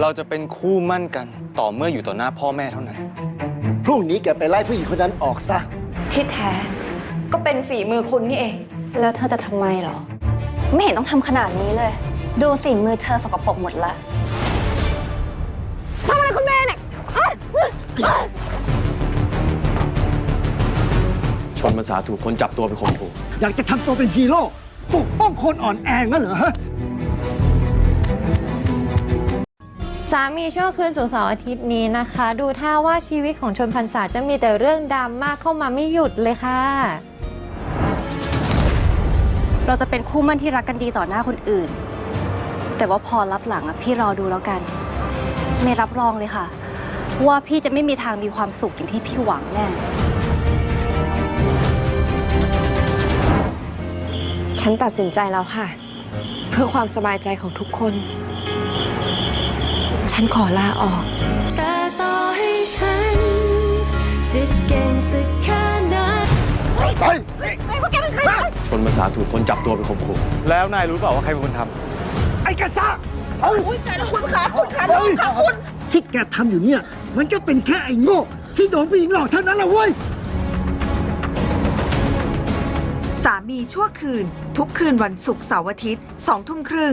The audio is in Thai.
เราจะเป็นคู่มั่นกันต่อเมื่ออยู่ต่อหน้าพ่อแม่เท่านั้น พรุ่งนี้แกไปไล่ผู้หญิงคนนั้นออกซะ ที่แท้ ก็เป็นฝีมือคุณนี่เอง แล้วเธอจะทำไมเหรอ ไม่เห็นต้องทำขนาดนี้เลย ดูสิมือเธอสกปรกหมดละชนภาษาถูกคนจับตัวไปข่มขู่อยากจะทำตัวเป็นฮีโร่ปกป้องคนอ่อนแองั้นเหรอฮะ สามีชั่วคืนสู่เสาร์อาทิตย์นี้นะคะ ดูท่าว่าชีวิตของชนพันษาจะมีแต่เรื่องดราม่ากเข้ามาไม่หยุดเลยค่ะ เราจะเป็นคู่มั่นที่รักกันดีต่อหน้าคนอื่น แต่ว่าพอรับหลังอะพี่รอดูแล้วกัน ไม่รับรองเลยค่ะ ว่าพี่จะไม่มีทางมีความสุขอย่างที่พี่หวังแน่ฉันตัดสินใจแล้วค่ะ เพื่อความสบายใจของทุกคน ฉันขอลาออก แต่ต่อให้ฉันจะเก่งสักแค่ไหนชนภาษาถูกคนจับตัวไปข่มขู่แล้วนายรู้เปล่าว่าใครเป็นคนทไอ้กระซ่าเอาคุณขาคุณขาลูกขาคุณที่แกทำอยู่เนี่ย มันก็เป็นแค่ไอ้โง่ที่โดนผู้หญิงหลอกเท่านั้นแหละเว้ยสามีชั่วคืน ทุกคืนวันศุกร์เสาร์อาทิตย์สองทุ่มครึ่ง